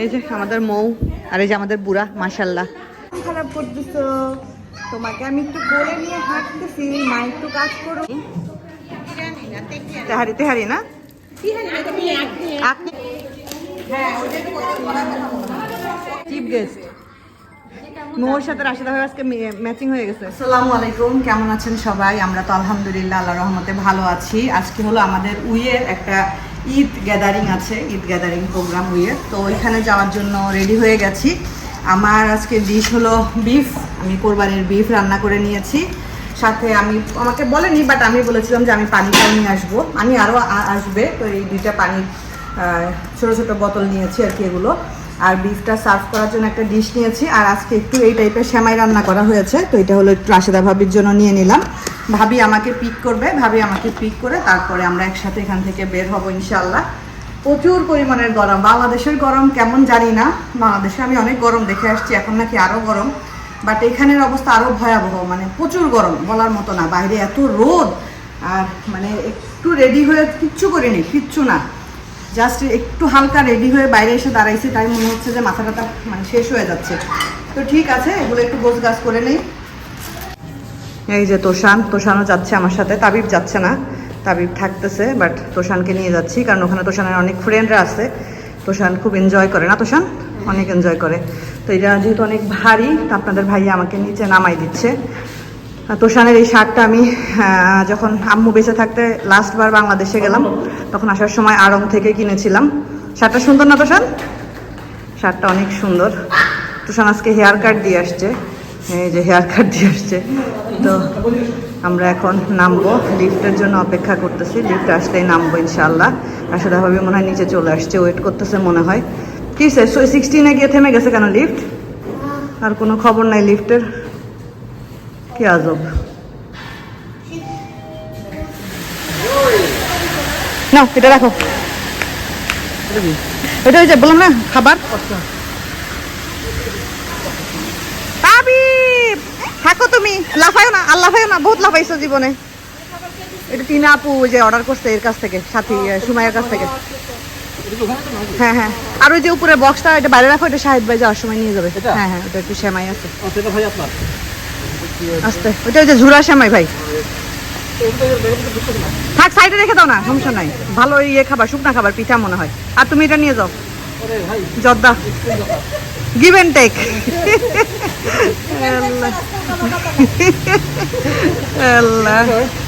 এই যে আমাদের মৌ আর এই যে আমাদের বুড়া মাশাল্লাহ খারাপ করতেছো। তোমাকে আমি একটু কোলে নিয়ে হাঁটতেছি মা একটু কাজ করো। তেহারি তেহারি না? চিফ গেস্ট মোর সাথে রাশিদা ভাই আজকে ম্যাচিং হয়ে গেছে। আসসালামু আলাইকুম কেমন আছেন সবাই? আমরা তো আলহামদুলিল্লাহ আল্লাহ রহমতে ভালো আছি। আজকে হলো আমাদের উইয়ের একটা ঈদ গ্যাদারিং আছে ঈদ গ্যাদারিং প্রোগ্রাম উইয়ের তো ওইখানে যাওয়ার জন্য রেডি হয়ে গেছি। আমার আজকে ডিশ হলো বিফ আমি কোরবানির বিফ রান্না করে নিয়েছি। সাথে আমি আমাকে বলেনি বাট আমি বলেছিলাম যে আমি পানিটাও নিয়ে আসব। আমি আরও আসবে তো এই দুইটা আহ, ছোট ছোট বোতল নিয়েছি আর কি এগুলো। আর বিফটা সার্ভ করার জন্য একটা ডিশ নিয়েছি। আর আজকে একটু এই টাইপের সেমাই রান্না করা হয়েছে। তো এটা হলো একটু রাশেদা ভাবির জন্য নিয়ে নিলাম। ভাবি আমাকে পিক করবে, ভাবি আমাকে পিক করে তারপরে আমরা একসাথে এখান থেকে বের হব ইনশাল্লাহ প্রচুর পরিমাণের গরম, বাংলাদেশের গরম কেমন জানি না। বাংলাদেশে আমি অনেক গরম দেখে আসছি, এখন নাকি আরও গরম। বাট এখানের অবস্থা আরও ভয়াবহ মানে প্রচুর গরম বলার মতো না। বাইরে এত রোদ, আর মানে একটু রেডি হয়ে কিচ্ছু করিনি, কিচ্ছু না। জাস্ট একটু হালকা রেডি হয়ে বাইরে এসে দাঁড়াইছি, তাই মনে হচ্ছে যে মাথা ব্যথা মানে শেষ হয়ে যাচ্ছে। তো ঠিক আছে, এগুলো একটু গোছ গাছ করে নেই। এই যে তোষান, তোষানও যাচ্ছে আমার সাথে। তাবিব যাচ্ছে না। তাবিব থাকতেছে বাট তোষানকে নিয়ে যাচ্ছি, কারণ ওখানে তোষানের অনেক ফ্রেন্ডরা আছে। তোষান খুব এনজয় করে, না তোষান? অনেক এনজয় করে। তো এটা যেহেতু অনেক ভারী আপনাদের ভাইয়া আমাকে নিচে নামাই দিচ্ছে। তোষানের এই শার্টটা আমি যখন আম্মু বেঁচে থাকতে লাস্টবার বাংলাদেশে গেলাম, তখন আসার সময় আড়ং থেকে কিনেছিলাম। শার্টটা সুন্দর না তোষান? শার্টটা অনেক সুন্দর। তোষান আজকে হেয়ার কাট দিয়ে আসছে। এই যে হেয়ার কাট দিয়ে আসছে। তো আমরা এখন নামবো। লিফটের জন্য অপেক্ষা করতেছি। লিফট আসলেই নামবো ইনশাল্লাহ রাশেদা ভাবি মনে হয় নিচে চলে আসছে ওয়েট করতেছে মনে হয়। কি স্যার সিক্সটিনে গিয়ে থেমে গেছে কেন লিফট? আর কোনো খবর নাই লিফটের? কি আজব। না এটা রাখো। এটা ওই যে বললাম না, খাবার তাবিব থাকো তুমি লাফাইও না আর লাফাইও না বহুত লাফাইছো জীবনে। এটা টিনা আপু যে অর্ডার করছে এর কাছ থেকে সাথী সুমাইয়ের কাছ থেকে। হ্যাঁ হ্যাঁ। আর ওই যে উপরে বক্সটা এটা বাইরে রাখো এটা শাহিদ ভাই যাওয়ার সময় নিয়ে যাবে। হ্যাঁ হ্যাঁ ওটা একটু সেমাই আছে। আস্তে। ওইটা ওই যে ঝুরা সেমাই ভাই। থাক সাইডে রেখে দাও না সমস্যা নাই। ভালো ইয়ে খাবার শুকনা খাবার পিঠা মনে হয়। আর তুমি এটা নিয়ে যাও। জর্দা। গিভ এন্ড টেক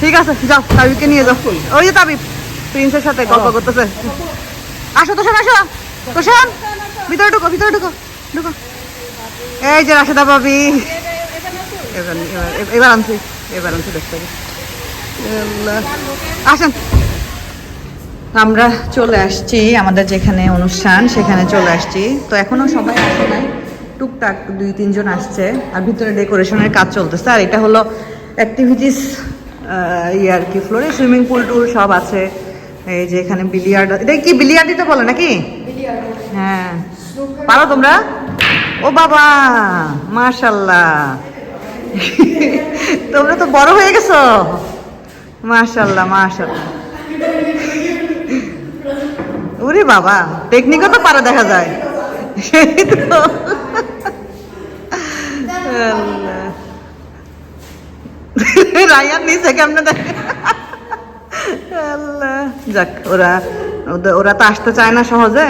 ঠিক আছে, যাও, তাবিবকে নিয়ে যাও। ওই যে তাবিব, প্রিন্সের সাথে গল্প করতেছে। আসো তোষান আসো। তোষান ভিতরে ঢুকো ভিতরে ঢুকো ঢুকো। এই যে রাশেদা বাবি এবার আনছি এবার আনছি দেখতে। আসেন। আমরা চলে আসছি আমাদের যেখানে অনুষ্ঠান, সেখানে চলে আসছি। তো এখনও সবাই আসে নাই। টুকটাক দুই, তিনজন আসছে, আর ভিতরে ডেকোরেশনের কাজ চলতেছে। আর এটা হলো অ্যাক্টিভিটিস ইয়ে আর কি ফ্লোরে সুইমিং পুল টুল সব আছে। এই যে এখানে বিলিয়ার্ড, এটা কি বিলিয়ার্ডই তো বলে নাকি? হ্যাঁ। পারো তোমরা? ও বাবা, মাশাল্লাহ। তোমরা তো বড় হয়ে গেছো। মাশাল্লাহ মাশাল্লাহ। ওরে বাবা টেকনিকও তো পারে দেখা যায়। সেই তো। রায়ান নিচে কেমনে যাক, ওরা ওরা তো আসতে চায় না সহজে।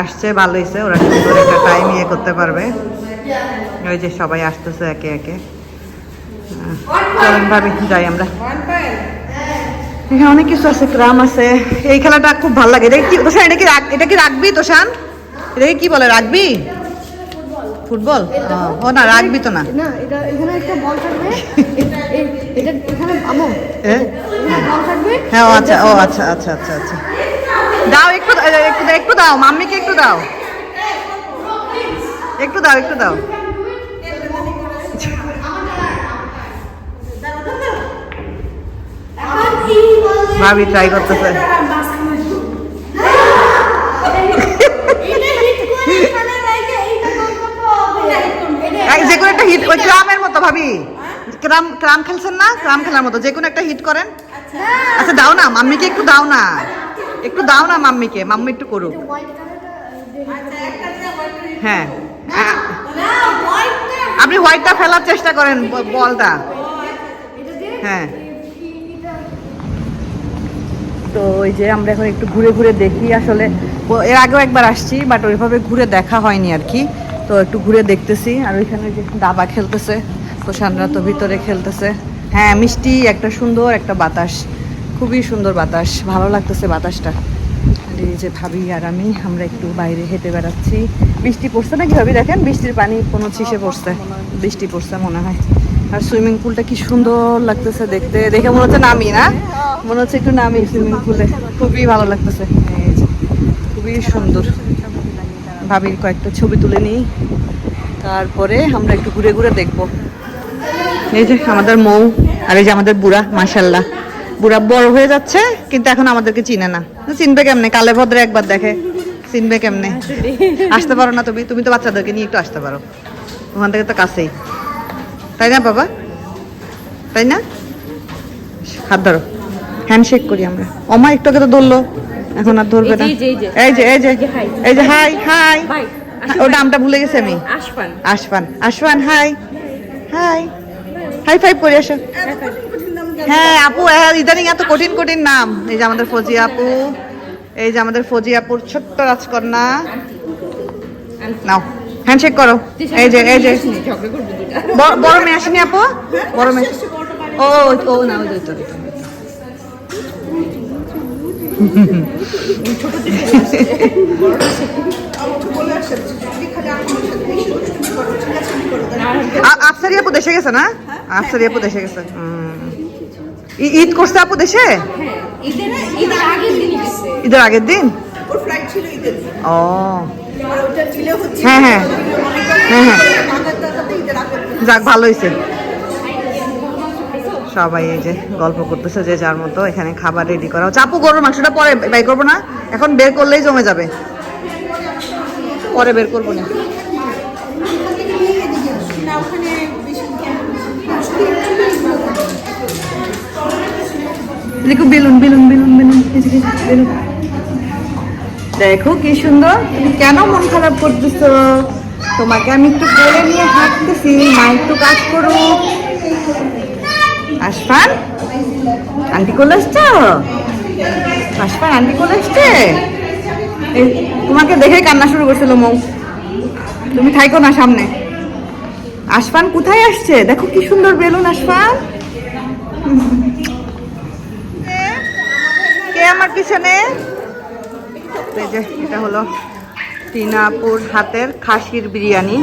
আসছে, ভালো হয়েছে ওরা সুন্দর একটা টাইম ইয়ে করতে পারবে। ওই যে সবাই আসতেছে একে একে। চলেন ভাবি, যাই আমরা। এখানে অনেক কিছু আছে গ্রাম আছে। এই খেলাটা খুব ভালো লাগে। এটা কি তোষান এটা কি এটা কি রাখবি তোষান এটাকে কি বলে রাখবি ফুটবল? ও, না রাখবি তো না। না এটা এখানে একটা বল থাকবে। এটা- এখানে আমো। এ? এখানে বল থাকবে। হ্যাঁ ও আচ্ছা ও আচ্ছা আচ্ছা আচ্ছা আচ্ছা। দাও একটু একটু একটু দাও মাম্মিকে একটু দাও। একটু দাও একটু দাও। ভাবি ট্রাই করতেছে এই যে কোনো একটা হিট ওই ক্রামের মতো ভাবি। ক্রাম ক্রাম খেলছেন না? ক্রাম খেলার মতো। যে কোনো একটা হিট করেন। আচ্ছা। দাও না মাম্মিকে একটু দাও না। একটু দাও না মাম্মিকে মাম্মি একটু করুক। হোয়াইট হ্যাঁ। আপনি হোয়াইটটা ফেলার চেষ্টা করেন বলটা। হ্যাঁ। তো ওই যে আমরা এখন একটু ঘুরে ঘুরে দেখি আসলে। এর আগেও একবার আসছি বাট ওইভাবে ঘুরে দেখা হয়নি আর কি। তো একটু ঘুরে দেখতেছি। আর ওইখানে যে দাবা খেলতেছে প্রশান্তরা তো ভিতরে খেলতেছে। হ্যাঁ মিষ্টি, একটা সুন্দর, একটা বাতাস। খুবই সুন্দর বাতাস। ভালো লাগতেছে বাতাসটা। এই যে ভাবি আর আমি, আমরা একটু বাইরে হেঁটে বেড়াচ্ছি। বৃষ্টি পড়ছে না কি ভাবি? দেখেন, বৃষ্টির পানি কোনো ছিসে পড়ছে। বৃষ্টি পড়ছে মনে হয়। আর সুইমিং পুলটা কি সুন্দর লাগতেছে দেখতে। দেখে মনে হচ্ছে নামি, না? মনে হচ্ছে একটু নামি সুইমিং পুলে। খুবই ভালো লাগতেছে। খুবই সুন্দর। ভাবির কয়েকটা ছবি তুলে নিই। তারপরে আমরা একটু ঘুরে ঘুরে দেখব। এই যে আমাদের মৌ আর এই যে আমাদের বুড়া মাসাল্লাহ বুড়া বড় হয়ে যাচ্ছে, কিন্তু এখন আমাদেরকে চিনে না। চিনবে কেমনে? কালে ভদ্রে একবার দেখে। চিনবে কেমনে? আসতে পারো না তুমি। তুমি তো বাচ্চাদেরকে নিয়ে একটু আসতে পারো। ওখান থেকে তো কাছেই। তাই না, বাবা? তাই না? হাত ধরো। হ্যান্ডশেক করি আমরা। অমা একটু আগে তো ধরলো। এখন আর ধরবে না এই যে, এই যে, এই যে হাই হাই. ওর নামটা ভুলে গেছি আমি আসপান Ashfan Ashfan hi hi high five করে আসো হ্যাঁ আপু হ্যাঁ, ইদানিং এত কঠিন কঠিন নাম এই যে আমাদের ফজি আপু এই যে আমাদের ফজি আপুর ছোট্ট রাজকন্যা নাও হ্যান্ডশেক করো এই যে এই যে বড় মেয়ে আসেনি আপু বড় মেয়ে ও ও না ওই তো, আফসারি আপু দেশে গেছে না আফসারি আপু দেশে গেছে। ঈদ করছে আপু দেশে ঈদের আগের দিন। ও হ্যাঁ, হ্যাঁ। হ্যাঁ, হ্যাঁ। যাক ভালো হয়েছে সবাই এই যে গল্প করতেছে যে যার মতো এখানে খাবার রেডি করা হচ্ছে। আপু, গরুর মাংসটা পরে বাই করব না? এখন বের করলেই জমে যাবে। পরে বের করব না। দেখো, balloon balloon balloon balloon balloon. দেখো কি সুন্দর। তুমি কেন মন খারাপ করতেছো? তোমাকে আমি একটু কোলে নিয়ে হাঁটতেছি, মা একটু কাজ করুক। আসফান আন্টি কোলে আসছো আসফান আন্টি কোলে এই, তোমাকে দেখে কান্না শুরু করছিল মৌ। তুমি থাইকো না সামনে। আসফান কোথায় আসছে? দেখো কি সুন্দর বেলুন আসফান কে আমার পিছনে? এটা হলো টিনাপুর হাতের খাসির বিরিয়ানি।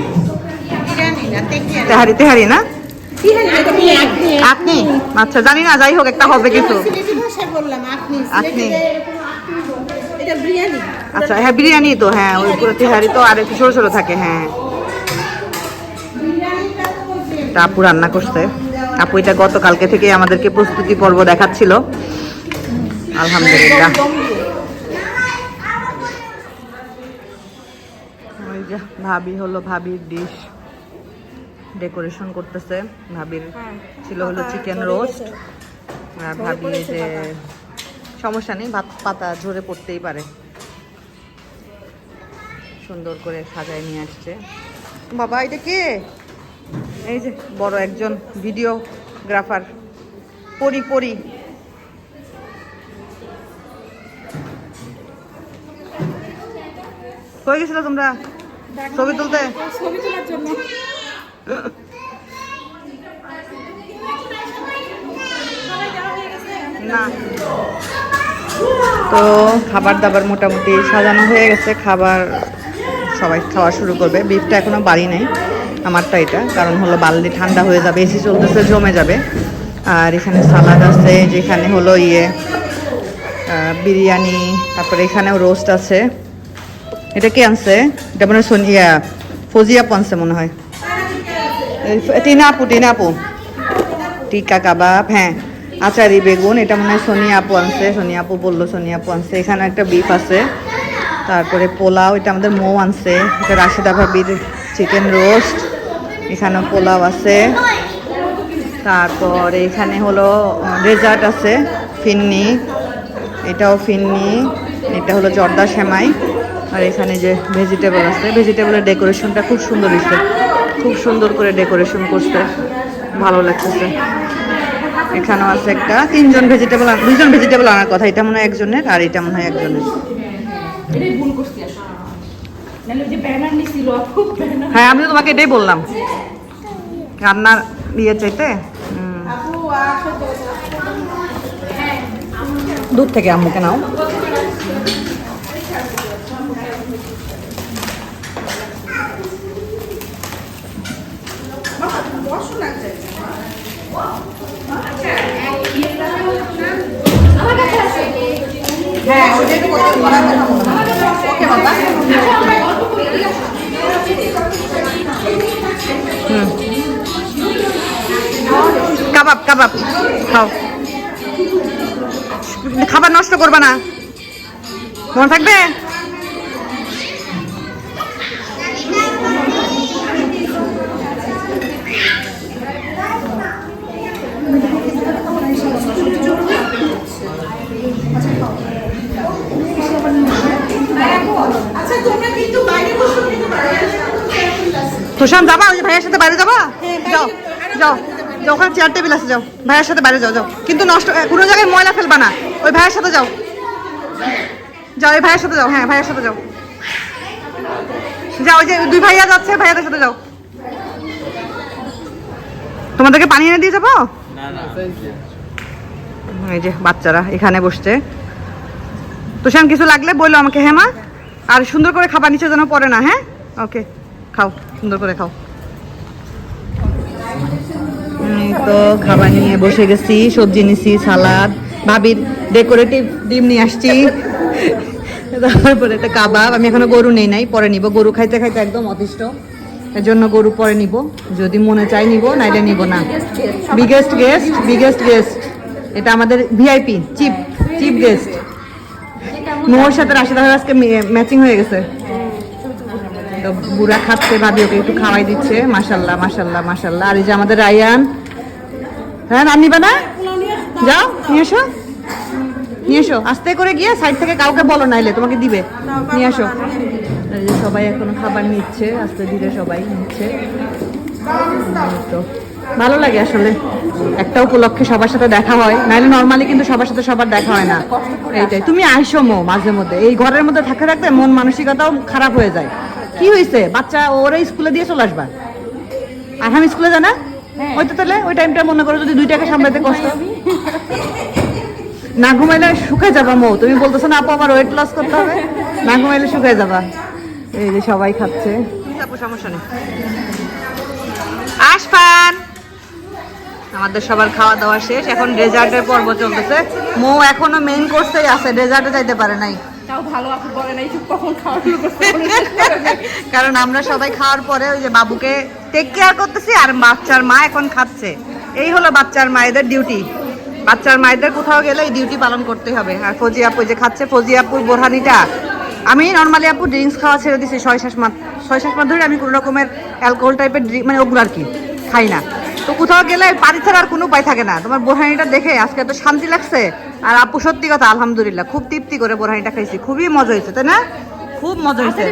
তেহারি তেহারি না? আপনি? আচ্ছা জানি না যাই হোক একটা হবে কিছু। আপনি আচ্ছা হ্যাঁ বিরিয়ানি তো হ্যাঁ ওই পুরো তেহারি তো আর একটু ছোট ছোট থাকে হ্যাঁ। তা আপু রান্না করছে। আপু এটা গতকালকে থেকে আমাদেরকে প্রস্তুতি পর্ব দেখাচ্ছিল। আলহামদুলিল্লাহ। ভাবি হলো ভাবির ডিশ ডেকোরেশন করতেছে। ভাবির ছিল হলো চিকেন রোস্ট। আর ভাবি যে সমস্যা নেই ভাত পাতা ঝরে পড়তেই পারে। সুন্দর করে সাজায় নিয়ে আসছে। বাবা এটা কে? এই যে বড় একজন ভিডিওগ্রাফার পরি পরি। কই গেছিল তোমরা? ছবি তুলতে? ছবি তোলার জন্য। তো খাবার দাবার মোটামুটি সাজানো হয়ে গেছে, খাবার সবাই খাওয়া শুরু করবে। বিফটা এখনও বাড়ি নেই, আমারটা এটা, কারণ হলো বালদি ঠান্ডা হয়ে যাবে, এসি চলতেছে, জমে যাবে। আর এখানে সালাদ আছে, যেখানে হলো ইয়ে বিরিয়ানি, তারপরে এখানেও রোস্ট আছে। এটা কে আনছে? এটা মনে সোনিয়া ফজিয়া আনছে মনে হয়। টিনা আপু টিকা কাবাব হ্যাঁ। আচারি বেগুন, এটা মনে হয় সোনিয়া আপু আনছে। সোনিয়া আপু বলল সোনিয়া আপু আনছে। এখানে একটা বিফ আছে। তারপরে পোলাও, এটা আমাদের মৌ আনছে। এটা রাশিদা ভাবির চিকেন রোস্ট এখানে পোলাও আছে। তারপর এখানে হলো ডেজার্ট আছে, ফিন্নি। এটাও ফিন্নি। এটা হলো জর্দা সেমাই। আর এখানে যে ভেজিটেবল আছে ভেজিটেবলের ডেকোরেশনটা খুব সুন্দর হয়েছে। খুব সুন্দর করে ডেকোরেশন করছে। ভালো লাগতেছে। এখানেও আছে একটা। তিনজন ভেজিটেবল দুজন ভেজিটেবল আনার কথা। এটা মনে হয় একজনের আর এটা মনে হয় একজনের। হ্যাঁ আমি তোমাকে এটাই বললাম। রান্নার ইয়ে চাইতে? হুম। দূর থেকে আম্মুকে নাও। হ্যাঁ একটু কথা ওকে বাবা। কাবাব কাবাব খাও। খাবার নষ্ট করবা না। মনে থাকবে? তোষান যাবা? ওই যে ভাইয়ের সাথে বাইরে যাবা? যাও যাও। যাও ওখানে চেয়ার টেবিল আছে যাও। ভাইয়ের সাথে বাইরে যাও যাও। কিন্তু নষ্ট কোনো জায়গায় ময়লা ফেলবা না। ওই ভাইয়ের সাথে যাও। যাও ওই ভাইয়ের সাথে যাও। হ্যাঁ ভাইয়ের সাথে যাও। যাও ওই যে দুই ভাইয়া যাচ্ছে ভাইয়াদের সাথে যাও। তোমাদেরকে পানি এনে দিয়ে যাব? এই যে বাচ্চারা এখানে বসছে। তোষান কিছু লাগলে বলল আমাকে হ্যাঁ মা? আর সুন্দর করে খাবার নিচে যেন পড়ে না হ্যাঁ? ওকে খাও, সুন্দর করে খাও। তো খাবার নিয়ে বসে গেছি, সবজি নিছি, সালাদ, ভাবির ডেকোরেটিভ ডিম নিয়ে আসছি। তারপরে একটা কাবাব, আমি এখনও গরু নেই নাই, পরে নিব। গরু খাইতে খাইতে একদম অতিষ্ঠ। এর জন্য গরু পরে নিব। যদি মনে চাই নিব, নাইলে নিব না। বিগেস্ট গেস্ট বিগেস্ট গেস্ট এটা আমাদের VIP chip chip guest more সাথে রাশিদা আজকে ম্যাচিং হয়ে গেছে। তো বুড়া খাচ্ছে, ভাবি ওকে একটু খাওয়াই দিচ্ছে। মাশাল্লাহ মাশাল্লাহ মাশাল্লাহ। আর এই যে আমাদের রায়ান। হ্যাঁ আর নিবে না? যাও, নিয়ে এসো। নিয়ে এসো। আস্তে করে গিয়ে সাইড থেকে কাউকে বলো নাইলে, তোমাকে দিবে। নিয়ে যে সবাই এখন খাবার নিচ্ছে, আস্তে ধীরে সবাই নিচ্ছে। তো ভালো লাগে আসলে। একটা উপলক্ষে সবার সাথে দেখা হয়। নাহলে নর্মালি কিন্তু সবার সাথে সবার দেখা হয় না। এইটাই। তুমি আইসো মো মাঝে মধ্যে। এই ঘরের মধ্যে থাকতে থাকতে মন মানসিকতাও খারাপ হয়ে যায়। কি হয়েছে বাচ্চা ওরা স্কুলে দিয়ে চলে আসবা? আর আমি স্কুলে জানা ওই তো তাহলে ওই টাইমটা মনে করো যদি দুই টাকা সামলাতে কষ্ট। না ঘুমাইলে শুকায় যাবা মো। তুমি বলতেছো না আপু আমার ওয়েট লস করতে হবে। না ঘুমাইলে শুকায় যাবা। এই যে সবাই খাচ্ছে। আপু সমস্যা নেই। আসফান! আমাদের সবার খাওয়া দাওয়া শেষ। এখন ডেজার্টের পর্ব চলতেছে। মৌ এখনও মেইন কোর্সেই আছে ডেজার্টে যাইতে পারে নাই। কারণ আমরা সবাই খাওয়ার পরে ওই যে বাবুকে টেক কেয়ার করতেছি আর বাচ্চার মা এখন খাচ্ছে। এই হলো বাচ্চার মায়েদের ডিউটি বাচ্চার মায়েদের কোথাও গেলে এই ডিউটি পালন করতে হবে। আর ফজি আপু যে খাচ্ছে ফজি আপুর বোরহানিটা। আমি নর্মালি আপু ড্রিঙ্কস খাওয়া ছেড়ে দিছি ছয় শ্বাস মাস ছয় শ্বাস মাস ধরে আমি কোনো রকমের অ্যালকোহল টাইপের ড্রিঙ্ক মানে ওগুলো আর কি। খাই না। তো কোথাও গেলে পানি ছাড়া আর কোনো উপায় থাকে না। তোমার বোরহানিটা দেখে আজকে তো শান্তি লাগছে। আর আপু সত্যি কথা আলহামদুলিল্লাহ খুব তৃপ্তি করে বোরহানিটা খাইছি। খুবই মজা হয়েছে তাই না? খুব মজা হয়েছে।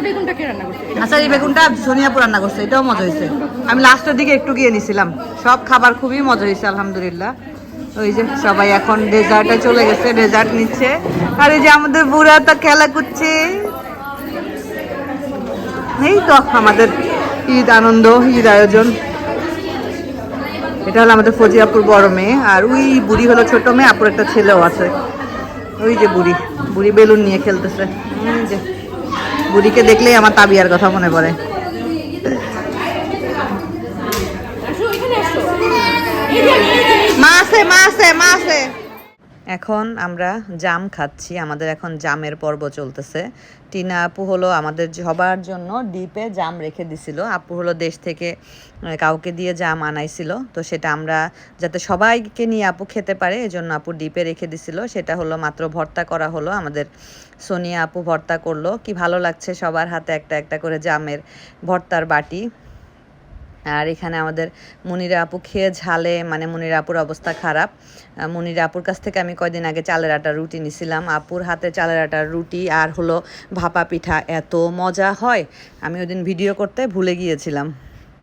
এই বেগুনটা সোনিয়াপুর রান্না করছে? এটাও মজা হয়েছে। আমি লাস্টের দিকে একটু গিয়ে নিছিলাম। সব খাবার খুবই মজা হয়েছে আলহামদুলিল্লাহ। ওই যে সবাই এখন ডেজার্টে চলে গেছে ডেজার্ট নিচ্ছে। আর এই যে আমাদের বুড়া তা খেলা করছে। এই তো আমাদের ঈদ আনন্দ ঈদ আয়োজন। এটা হলো আমাদের ফজিয়াপুর বড় মেয়ে, আর ওই বুড়ি হলো ছোট মেয়ে, আপুর একটা ছেলেও আছে। ওই যে বুড়ি বুড়ি বেলুন নিয়ে খেলতেছে। বুড়িকে দেখলেই আমার তাবিয়ার কথা মনে পড়ে। মাসে মাসে মা মা মা এখন আমরা জাম খাচ্ছি, আমাদের এখন জামের পর্ব চলতেছে। টিনা আপু হলো আমাদের সবার জন্য ডিপে জাম রেখে দিছিল। আপু হলো দেশ থেকে কাউকে দিয়ে জাম আনাইছিল। তো সেটা আমরা যাতে সবাইকে নিয়ে আপু খেতে পারে, এজন্য আপু ডিপে রেখে দিছিল। সেটা হলো মাত্র ভর্তা করা হলো। আমাদের সোনিয়া আপু ভর্তা করল। কি ভালো লাগছে সবার হাতে একটা একটা করে জামের ভর্তার বাটি। আর এখানে আমাদের মনিরা আপু খেয়ে ঝালে মানে মনিরা আপুর অবস্থা খারাপ। মনিরা আপুর কাছ থেকে আমি কয়দিন আগে চালের আটার রুটি নিছিলাম। আপুর হাতে চালের আটার রুটি আর হলো ভাপা পিঠা। এত মজা হয়। আমি ওই দিন ভিডিও করতে ভুলে গিয়েছিলাম।